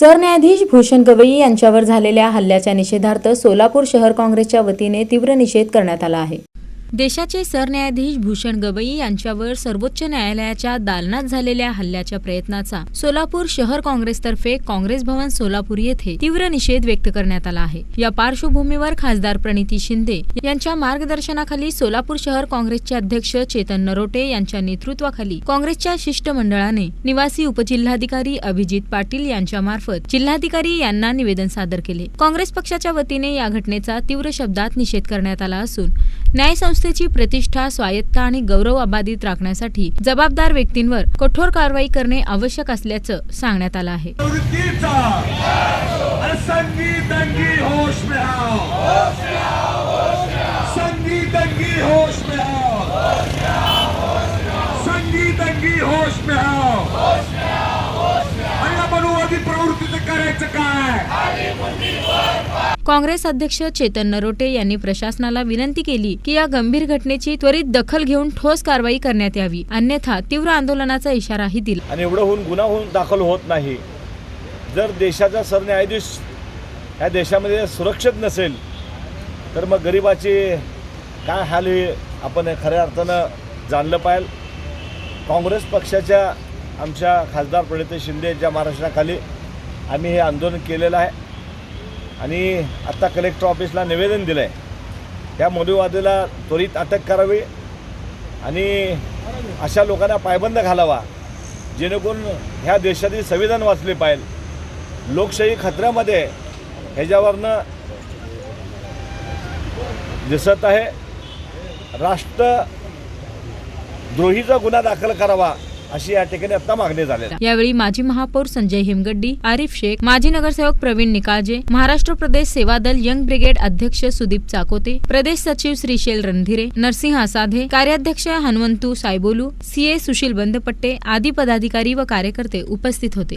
सरन्यायाधीश भूषण गवई यांच्यावर झालेल्या हल्ल्याच्या निषेधार्थ सोलापूर शहर काँग्रेसच्या वतीने तीव्र निषेध करण्यात आला आहे. देशाचे सरन्यायाधीश भूषण गवई यांच्यावर सर्वोच्च न्यायालयाच्या दालनात झालेल्या हल्ल्याच्या प्रयत्नाचा सोलापूर शहर काँग्रेसतर्फे काँग्रेस भवन सोलापूर येथे तीव्र निषेध व्यक्त करण्यात आला आहे. या पार्श्वभूमीवर खासदार प्रणिती शिंदे यांच्या मार्गदर्शनाखाली सोलापूर शहर काँग्रेसचे अध्यक्ष चेतन नरोटे यांच्या नेतृत्वाखाली काँग्रेसच्या शिष्टमंडळाने निवासी उपजिल्हाधिकारी अभिजित पाटील यांच्यामार्फत जिल्हाधिकारी यांना निवेदन सादर केले. काँग्रेस पक्षाच्या वतीने या घटनेचा तीव्र शब्दात निषेध करण्यात आला असून न्याय संस्थेची प्रतिष्ठा स्वायत्ता आणि गौरव अबाधित राखण्यासाठी जबाबदार व्यक्तींवर कठोर कारवाई करणे आवश्यक असल्याचं सांगण्यात आलं आहे. होश में आओ. या मनुवादी प्रवृत्तीचं करायचं काय? काँग्रेस अध्यक्ष चेतन नरोटे यांनी प्रशासनाला विनंती केली की या गंभीर घटनेची त्वरित दखल घेऊन ठोस कारवाई करण्यात यावी. अन्यथा तीव्र आंदोलनाचा इशाराही दिला. आणि एवढं होऊन गुन्हा होऊन दाखल होत नाही. जर देशाचा सरन्यायाधीश ह्या देशामध्ये सुरक्षित नसेल तर मग गरिबाची काय हाल हे आपण खऱ्या अर्थानं जाणलं पाहिजे काँग्रेस पक्षाच्या आमच्या खासदार प्रणित शिंदे यांच्या महाराष्ट्राखाली आम्ही हे आंदोलन केलेलं आहे. आणि आत्ता कलेक्टर ऑफिसला निवेदन दिलं आहे त्या मनुवादीला त्वरित अटक करावी आणि अशा लोकांना पायबंद घालावा. जेणेकरून ह्या देशातील संविधान वाचले पाहिजे. लोकशाही खतऱ्यामध्ये ह्याच्यावरनं दिसत आहे. राष्ट्रद्रोहीचा गुन्हा दाखल करावा. अशी या ठिकाणी आता मागणी झाली यावेळी माजी महापौर संजय हिमगड्डी आरिफ शेख माजी नगरसेवक प्रवीण निकाळजे महाराष्ट्र प्रदेश सेवा दल यंग ब्रिगेड अध्यक्ष सुदीप चाकोते प्रदेश सचिव श्रीशैल रणधीरे नरसिंह असाधे कार्याध्यक्ष हनुमंतू सायबोलू सीए सुशील बंदपट्टे आदी पदाधिकारी व कार्यकर्ते उपस्थित होते.